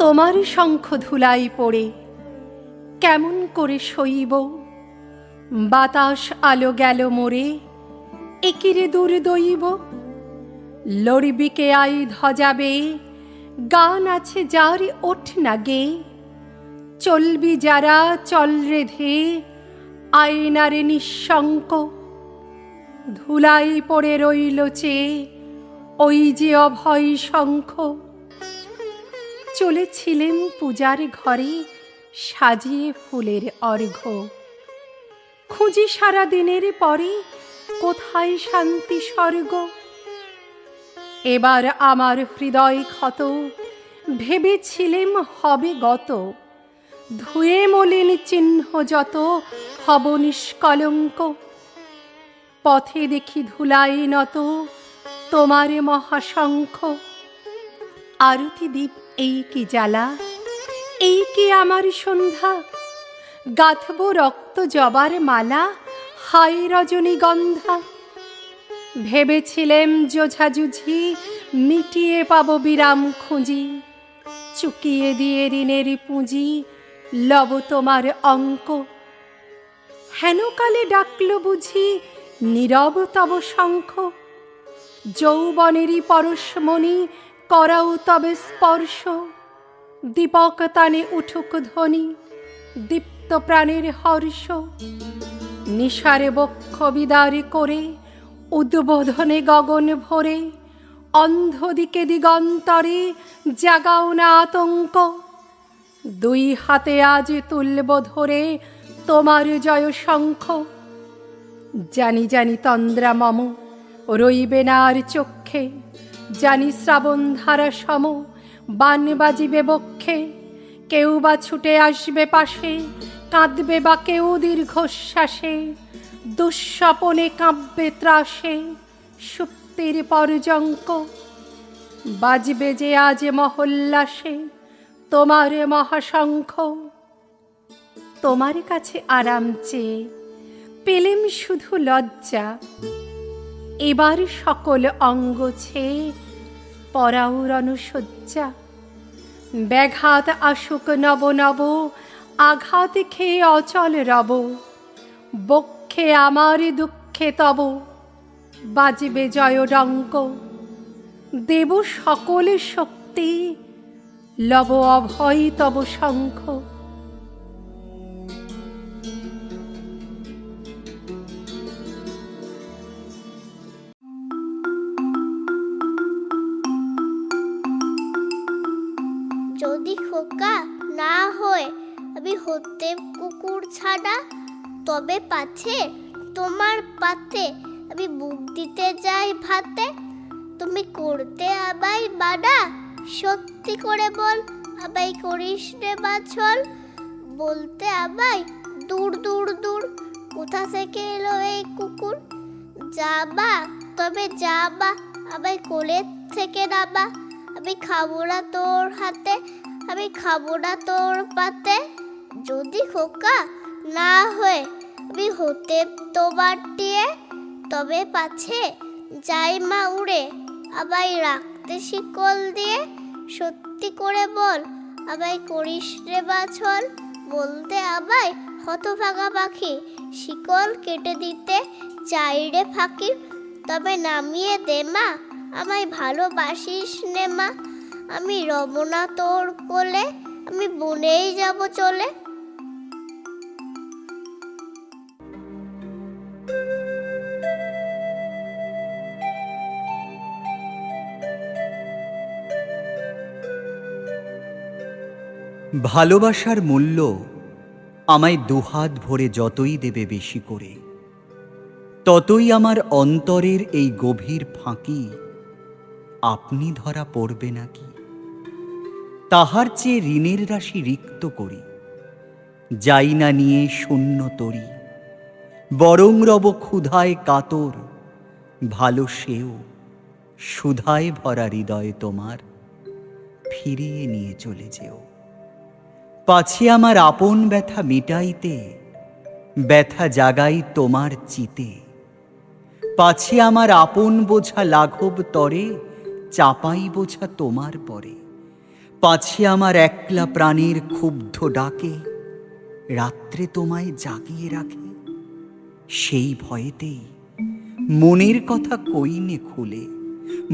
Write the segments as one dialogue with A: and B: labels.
A: তোমার শঙ্খ ধুলাই পড়ে। কেমন করে সইব? বাতাস আলো গেল মোরে, একিরে দূর দইব। লড়বিকে আই ধজাবে, গান আছে যার ওঠ না গে। চলবি যারা চল রেধে, আয়নারে নিঃশঙ্ক। ধুলাই পড়ে রইল চেয়ে, ওই যে অভয় শঙ্খ। চলেছিলেন পূজার ঘরে সাজিয়ে ফুলের অর্ঘ্য খুঁজি সারা দিনের পরে কোথায় শান্তি স্বর্গ? এবার আমার হৃদয় ক্ষত, ভেবেছিলেম হবে গত। ধুয়ে মলিন চিহ্ন যত, হব নিষ্কলঙ্ক। পথে দেখি ধুলাই নত তোমারে মহাশঙ্খ। আরতি দ্বীপ এই কি জ্বালা? এই কি আমার সন্ধ্যা? গাঁথব রক্ত জবার মালা হাই রজনীগন্ধা। ভেবেছিলেম যোঝাজুঝি মিটিয়ে পাব বিরাম খুঁজি, চুকিয়ে দিয়ে ঋণের পুঁজি লব তোমার অঙ্ক। হেনকালে ডাকল বুঝি নীরব তব শঙ্খ, যৌবনেরই পরশমণি করাও তবে স্পর্শ। দীপক তানে উঠুক ধ্বনি, দীপ্ত প্রাণের হর্ষ। নিশারে বক্ষ বিদারে করে, উদ্বোধনে গগন ভরে অন্ধ দিকে দিগন্তরে জাগাও না আতঙ্ক। দুই হাতে আজ তুলব ধরে তোমার জয় শঙ্খ। জানি জানি তন্দ্রা মম, রইবে না আর চক্ষে। জানি শ্রাবণ ধারা সম, বান বাজিবে বক্ষে। কেউ বা ছুটে আসবে পাশে, কাঁদবে বা কেউ দীর্ঘশ্বাসে। দুঃস্বপনে কাঁপবে ত্রাসে, সুপ্তির পরজঙ্ক। বাজবে যে আজ মহল্লাসে তোমার মহাশঙ্খ। তোমার কাছে আরাম চেয়ে পেলেম শুধু লজ্জা। এবার সকল অঙ্গ ছেয়ে পরাউরণ শয্যা ব্যাঘাত আসুক নব নব, আঘাত খেয়ে অচল রব। বক্ষে আমার দুঃখে তব, বাজবে জয় ডঙ্ক। দেব সকলে শক্তি, লব অভয় তব শঙ্খ।
B: ছাড়া তবে পাছে তোমার পাতে। আমি বুক দিতে যাই ভাতে, তুমি করতে আবাই বাডা সত্যি করে বল আবাই করিস রে বাছল বলতে আবাই দূর দূর দূর, কোথা থেকে এলো এই কুকুর? যাবা, তবে যাবা আবাই কোলের থেকে নাবা আমি খাব না তোর হাতে, আমি খাব না তোর পাতে। যদি খোকা না হয়ে আমি হতে তোমার দিয়ে তবে পাছে যাই মা উড়ে। আবার রাখতে শিকল দিয়ে সত্যি করে বল, আবাই করিস রে বাছল। বলতে আবাই হতভাগা পাখি, শিকল কেটে দিতে চাই রে ফাঁকি। তবে নামিয়ে দে মা, আমায় ভালোবাসিস নে মা। আমি রমনা তোর কোলে, আমি বনেই যাব চলে।
C: ভালোবাসার মূল্য আমায় দুহাত ভরে যতই দেবে বেশি করে, ততই আমার অন্তরের এই গভীর ফাঁকি আপনি ধরা পড়বে নাকি? তাহার চেয়ে ঋণের রাশি রিক্ত করি, যাই না নিয়ে শূন্য তরি, বরং রব ক্ষুধায় কাতর, ভালো সেও সুধায় ভরা হৃদয় তোমার ফিরিয়ে নিয়ে চলে যেও। পাছে আমার আপন ব্যথা মিটাইতে, ব্যথা জাগাই তোমার চিতে। পাছে আমার আপন বোঝা লাঘব তরে, চাপাই বোঝা তোমার পরে। পাছে আমার একলা প্রাণের ক্ষুব্ধ ডাকে, রাত্রে তোমায় জাগিয়ে রাখে। সেই ভয়েতেই মনের কথা কইনে খুলে,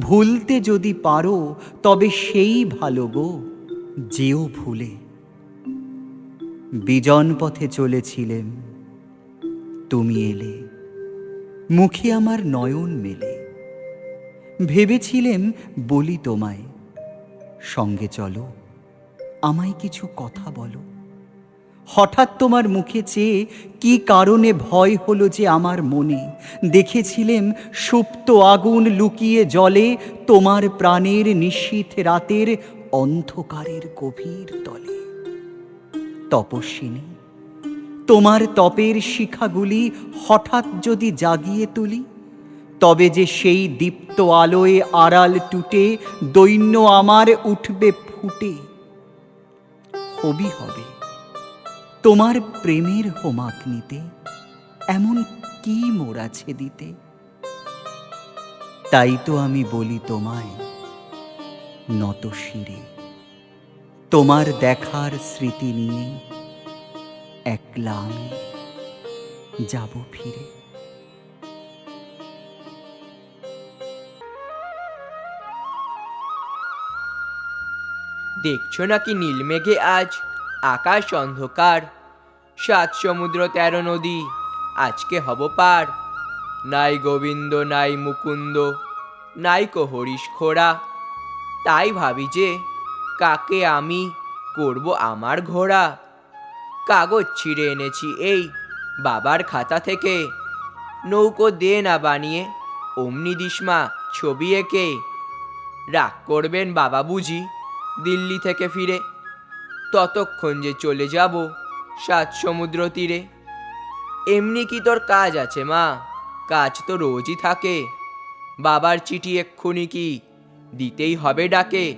C: ভুলতে যদি পারো তবে সেই ভালো গো, যেও ভুলে। বিজন পথে চলেছিলেম তুমি এলে। মুখে আমার নয়ন মেলে। ভেবেছিলেম বলি তোমায়। সঙ্গে চলো, আমায় কিছু কথা বলো। হঠাৎ তোমার মুখে চেয়ে কি কারণে ভয় হলো যে আমার মনে? দেখেছিলেম সুপ্ত আগুন লুকিয়ে জলে তোমার প্রাণের নিশীথ রাতের অন্ধকারের গভীর তলে। তপস্বিনী তোমার তপের শিখাগুলি হঠাৎ যদি জাগিয়ে তুলি, তবে যে সেই দীপ্ত আলোয় আড়াল টুটে দৈন্য আমার উঠবে ফুটে। হবি হবে। তোমার প্রেমের হোমাক নিতে এমন কি মোর আছে দিতে? তাই তো আমি বলি তোমায়, নত শিরে। তোমার দেখার স্মৃতি নিয়ে একলা আমি যাব ফিরে।
D: দেখছ নাকি নীলমেঘে আজ? আকাশ অন্ধকার। সাত সমুদ্র, তেরো নদী, আজকে হব পার। নাই গোবিন্দ, নাই মুকুন্দ, নাই কো হরিশ খোড়া। তাই ভাবি যে কাকে আমি করব আমার ঘোড়া? কাগজ ছিঁড়ে এনেছি এই বাবার খাতা থেকে। নৌকো দে না বানিয়ে, অমনি দিসমা ছবি এঁকে। রাগ করবেন বাবা বুঝি, দিল্লি থেকে ফিরে। ততক্ষণ যে চলে যাব সাত সমুদ্র তীরে। এমনি কি তোর কাজ আছে মা? কাজ তো রোজই থাকে। বাবার চিঠি এক্ষুনি কি দিতেই হবে ডাকে।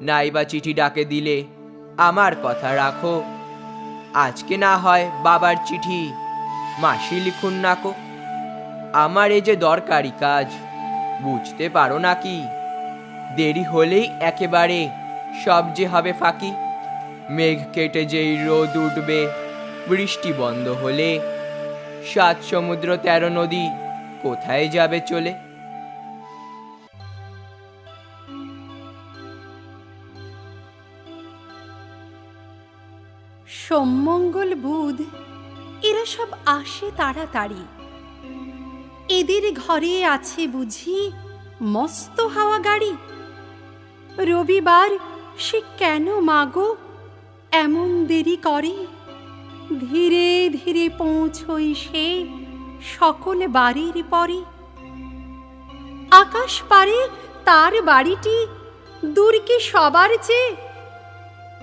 D: নাইবা চিঠি ডাকে দিলে, আমার কথা রাখো। আজকে না হয় বাবার চিঠি। মাসি লিখুন নাকো আমার এ যে দরকারি কাজ, বুঝতে পারো নাকি দেরি হলেই একেবারে সব যে হবে ফাঁকি। মেঘ কেটে যেই রোদ উঠবে, বৃষ্টি বন্ধ হলে, সাত সমুদ্র তেরো নদী কোথায় যাবে চলে?
A: সোমমঙ্গল বুধ, এরা সব আসে তাড়াতাড়ি। এদের ঘরে আছে বুঝি মস্ত হাওয়া গাড়ি। রবিবার সে কেন মাগো? এমন দেরি করে? ধীরে ধীরে পৌঁছই সে সকল বাড়ির পরে। আকাশ পারে তার বাড়িটি দূর কি সবার চেয়ে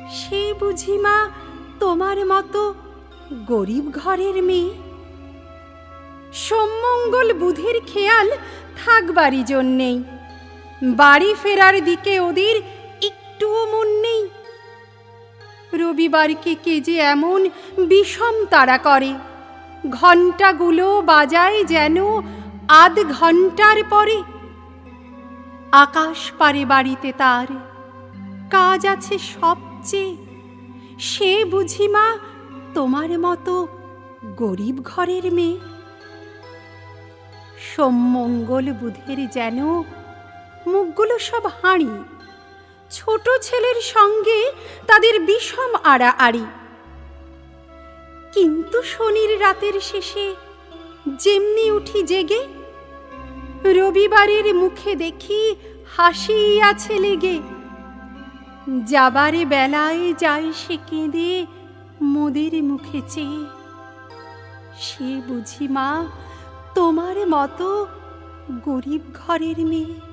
A: সে বুঝি মা তোমার মতো গরিব ঘরের মেয়ে? সোমমঙ্গল বুধের খেয়াল থাকবারই জন্যেই। বাড়ি ফেরার দিকে ওদের একটুও মন নেই। রবিবারকে কে যে এমন বিষম তারা করে। ঘন্টাগুলো বাজায় যেন আধ ঘণ্টার পরে। আকাশ পারে বাড়িতে তার কাজ আছে সবচেয়ে। সে বুঝি মা তোমার মতো গরিব ঘরের মেয়ে। সোমমঙ্গল বুধের যেন মুখগুলো সব হাঁড়ি। ছোট ছেলের সঙ্গে তাদের বিষম আড়াআড়ি। কিন্তু শনির রাতের শেষে যেমনি উঠি জেগে, রবিবারের মুখে দেখি হাসি আছে লেগে। যাবারে বেলায় যাই সে কেঁদে মোদের মুখে চেয়ে। সে বুঝি মা, তোমার মতো গরিব ঘরের মেয়ে।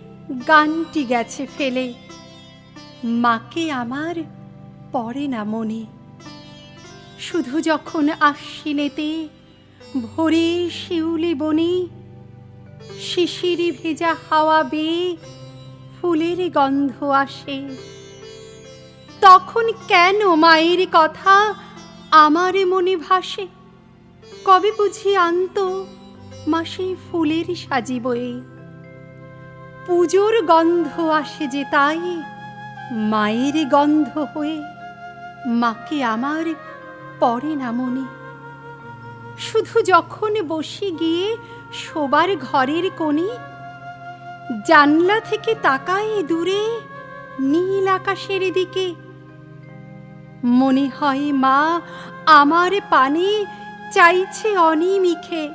A: গানটি গেছে ফেলে। মাকে আমার পড়ে না মনে। শুধু যখন আশ্বিনেতে ভোরে শিউলি বনে শিশিরি ভেজা হাওয়া বেয়ে ফুলের গন্ধ আসে। তখন কেন মায়ের কথা আমার মনে ভাসে? কবে বুঝি আনত মাসে ফুলের সাজি বয়ে। পুজোর গন্ধ আসে যে তাই মায়ের গন্ধ হয়ে মাকে আমার পড়ে না মনে। শুধু যখন বসে গিয়ে শোবার ঘরের কোণে, জানলা থেকে তাকায় দূরে নীল আকাশের দিকে। মনে হয় মা আমার পানে চাইছে অনিমিখে।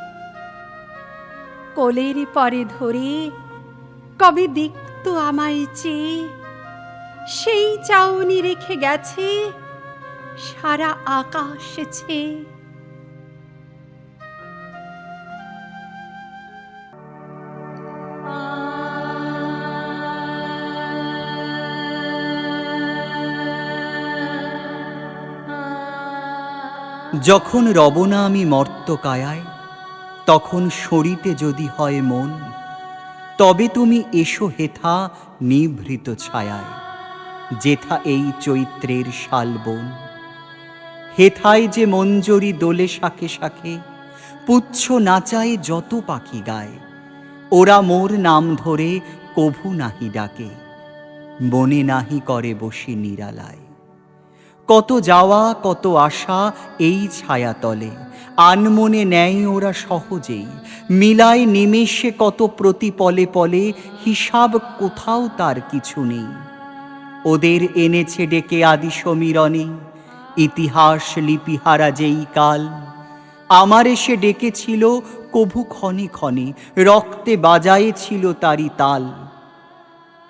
A: কোলের পরে ধরে কবে দেখতো আমায় চেয়ে সেই চাউনি রেখে গেছে সারা আকাশ ছেয়ে।
C: যখন রবনা আমি মর্ত কায়ায় তখন সরিতে যদি হয় মন তবে তুমি এসো হেথা নিভৃত ছায়ায়, যেথা এই চৈত্রের শালবন। হেথায় যে মঞ্জরি দোলে শাখে শাখে পুচ্ছ নাচায় যত পাখি গায়, ওরা মোর নাম ধরে কভু নাহি ডাকে, বনে নাহি করে বসি নিরালায়। কত যাওয়া, কত আশা এই ছায়াতলে। আনমনে নেয় ওরা সহজেই। মিলায় নিমেষে কত প্রতি পলে পলে, হিসাব কোথাও তার কিছু নেই। ওদের এনেছে ডেকে আদি সমীরণে ইতিহাস লিপিহারা যেই কাল। আমার এসে ডেকেছিল, কভু ক্ষণে ক্ষণে, রক্তে বাজায়েছিল তারি তাল।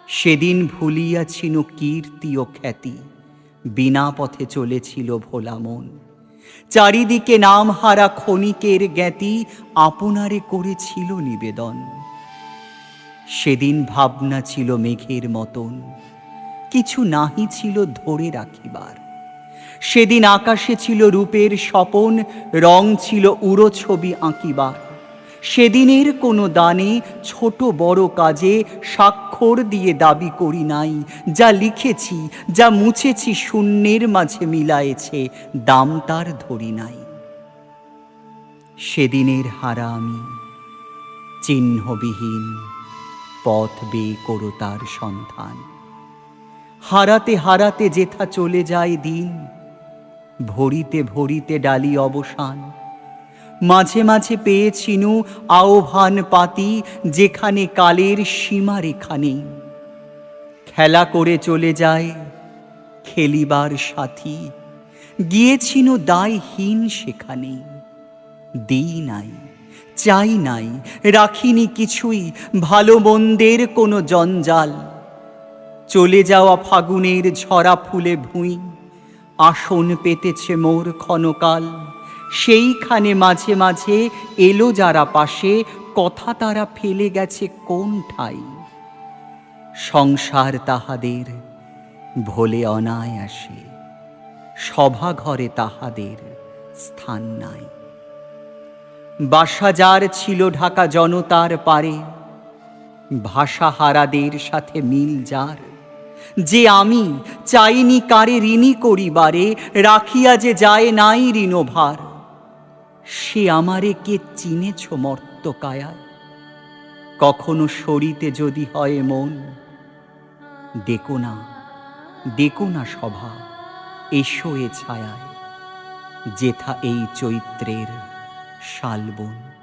C: সেদিন ভুলিয়াছিল কীর্তি ও খ্যাতি। বিনা পথে চলেছিল ভোলা মন। চারিদিকে নাম হারা ক্ষণিকের জ্ঞাতি আপনারে করেছিল নিবেদন। সেদিন ভাবনা ছিল মেঘের মতন। কিছু নাহি ছিল ধরে রাখিবার। সেদিন আকাশে ছিল রূপের স্বপন, রং ছিল উড়ো ছবি আঁকিবার। সেদিনের কোনো দানে ছোট বড় কাজে স্বাক্ষর দিয়ে দাবি করি নাই। যা লিখেছি, যা মুছেছি শূন্যের মাঝে মিলায়েছে, দাম তার ধরি নাই। সেদিনের হারা আমি চিহ্নবিহীন পথ বেয়ে করো তার সন্ধান। হারাতে হারাতে যেথা চলে যায় দিন, ভরিতে ভরিতে ডালি অবসান। মাঝে মাঝে পেয়েছিনু আহ্বান পাতি, যেখানে কালের সীমা রেখা নেই। খেলা করে চলে যায় খেলিবার সাথী গিয়েছিল দায়হীন সেখানে। দিই নাই, চাই নাই, রাখিনি কিছুই, ভালো মন্দের কোনো জঞ্জাল। চলে যাওয়া ফাগুনের ঝরা ফুলে ভুঁই, আসন পেতেছে মোর ক্ষণকাল। সেইখানে মাঝে মাঝে এলো যারা পাশে, কথা তারা ফেলে গেছে কোন ঠাই সংসার তাহাদের ভোলে অনায়াসে, সভা ঘরে তাহাদের স্থান নাই। বাসা যার ছিল ঢাকা জনতার পারে ভাষাহারাদের সাথে মিল যার। যে আমি চাইনি কারে ঋণী করিবারে, রাখিয়া যে যায় নাই ঋণভার। সে আমারে কে চিনেছ মর্ত কায়ার কখনো সরিতে যদি হয় মন, দেখো না দেখো না সভা, এসো এ ছায়ায়, যেথা এই চৈত্রের শালবন।